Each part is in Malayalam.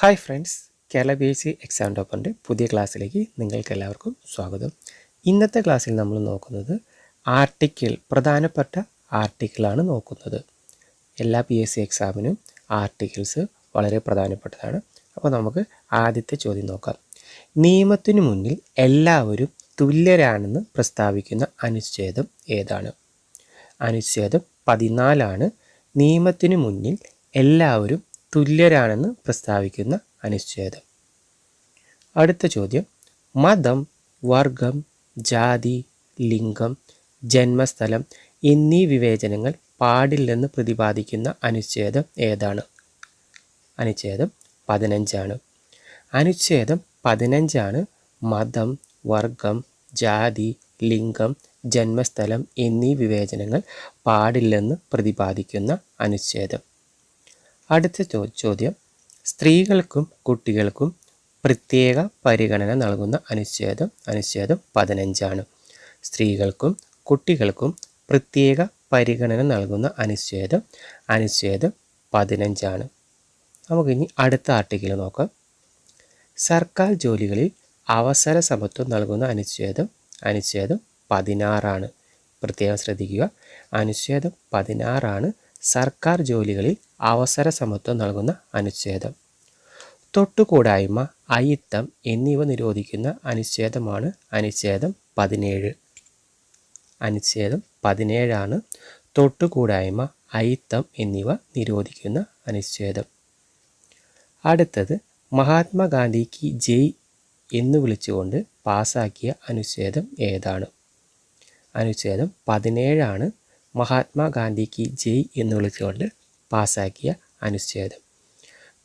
Hi friends Kerala B S C exam ടോപ്പറിന്റെ പുതിയ ക്ലാസ്സിലേക്ക് നിങ്ങൾക്ക് എല്ലാവർക്കും സ്വാഗതം. ഇന്നത്തെ ക്ലാസ്സിൽ നമ്മൾ നോക്കുന്നത് ആർട്ടിക്കിൾ പ്രധാനപ്പെട്ട ആർട്ടിക്കിളാണ് നോക്കുന്നത്. എല്ലാ പി എസ് സി എക്സാമിനും ആർട്ടിക്കിൾസ് വളരെ പ്രധാനപ്പെട്ടതാണ്. അപ്പോൾ നമുക്ക് ആദ്യത്തെ ചോദ്യം നോക്കാം. നിയമത്തിനു മുന്നിൽ എല്ലാവരും തുല്യരാണെന്ന് പ്രസ്താവിക്കുന്ന അനുച്ഛേദം ഏതാണ്? അനുച്ഛേദം പതിനാലാണ്. നിയമത്തിനു മുന്നിൽ എല്ലാവരും തുല്യരാണെന്ന് പ്രസ്താവിക്കുന്ന അനുച്ഛേദം. അടുത്ത ചോദ്യം. മതം വർഗം ജാതി ലിംഗം ജന്മസ്ഥലം എന്നീ വിവേചനങ്ങൾ പാടില്ലെന്ന് പ്രതിപാദിക്കുന്ന അനുച്ഛേദം ഏതാണ്? അനുച്ഛേദം പതിനഞ്ചാണ്. അനുച്ഛേദം പതിനഞ്ചാണ് മതം വർഗം ജാതി ലിംഗം ജന്മസ്ഥലം എന്നീ വിവേചനങ്ങൾ പാടില്ലെന്ന് പ്രതിപാദിക്കുന്ന അനുച്ഛേദം. അടുത്ത ചോദ്യം. സ്ത്രീകൾക്കും കുട്ടികൾക്കും പ്രത്യേക പരിഗണന നൽകുന്ന അനുച്ഛേദം അനുച്ഛേദം പതിനഞ്ചാണ്. സ്ത്രീകൾക്കും കുട്ടികൾക്കും പ്രത്യേക പരിഗണന നൽകുന്ന അനുച്ഛേദം അനുച്ഛേദം പതിനഞ്ചാണ്. നമുക്കിനി അടുത്ത ആർട്ടിക്കിൾ നോക്കാം. സർക്കാർ ജോലികളിൽ അവസര സമത്വം നൽകുന്ന അനുച്ഛേദം അനുച്ഛേദം പതിനാറാണ്. പ്രത്യേകം ശ്രദ്ധിക്കുക. അനുച്ഛേദം പതിനാറാണ് സർക്കാർ ജോലികളിൽ അവസര സമത്വം നൽകുന്ന അനുച്ഛേദം. തൊട്ടുകൂടായ്മ അയിത്തം എന്നിവ നിരോധിക്കുന്ന അനുച്ഛേദമാണ് അനുച്ഛേദം പതിനേഴ്. അനുച്ഛേദം പതിനേഴാണ് തൊട്ടുകൂടായ്മ അയിത്തം എന്നിവ നിരോധിക്കുന്ന അനുച്ഛേദം. അടുത്തത് മഹാത്മാഗാന്ധിക്ക് ജയ് എന്ന് വിളിച്ചുകൊണ്ട് പാസാക്കിയ അനുച്ഛേദം ഏതാണ്? അനുച്ഛേദം പതിനേഴാണ് മഹാത്മാഗാന്ധിക്ക് ജയ് എന്ന് വിളിച്ചുകൊണ്ട് പാസാക്കിയ അനുച്ഛേദം.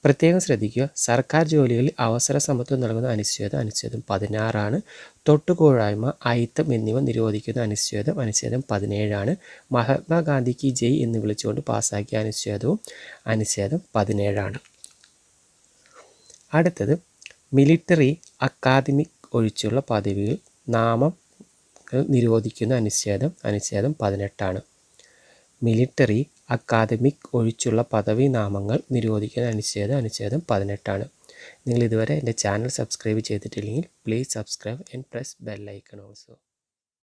പ്രത്യേകം ശ്രദ്ധിക്കുക സർക്കാർ ജോലികളിൽ അവസര സമത്വം നൽകുന്ന അനുച്ഛേദം അനുച്ഛേദം പതിനാറാണ്. തൊട്ടുകൂടായ്മ അയിത്തം എന്നിവ നിരോധിക്കുന്ന അനുച്ഛേദം അനുച്ഛേദം പതിനേഴാണ്. മഹാത്മാഗാന്ധിക്ക് ജയ് എന്ന് വിളിച്ചുകൊണ്ട് പാസാക്കിയ അനുച്ഛേദവും അനുച്ഛേദം പതിനേഴാണ്. അടുത്തത് മിലിറ്ററി അക്കാദമിക് ഒഴിച്ചുള്ള പദവികൾ നാമം നിരോധിക്കുന്ന അനുച്ഛേദം അനുച്ഛേദം പതിനെട്ടാണ്. മിലിറ്ററി അക്കാദമിക് ഒഴിച്ചുള്ള പദവി നാമങ്ങൾ നിരോധിക്കുന്ന അനുച്ഛേദം അനുച്ഛേദം പതിനെട്ടാണ്. നിങ്ങൾ ഇതുവരെ എന്റെ ചാനൽ സബ്സ്ക്രൈബ് ചെയ്തിട്ടില്ലെങ്കിൽ please subscribe and press bell icon also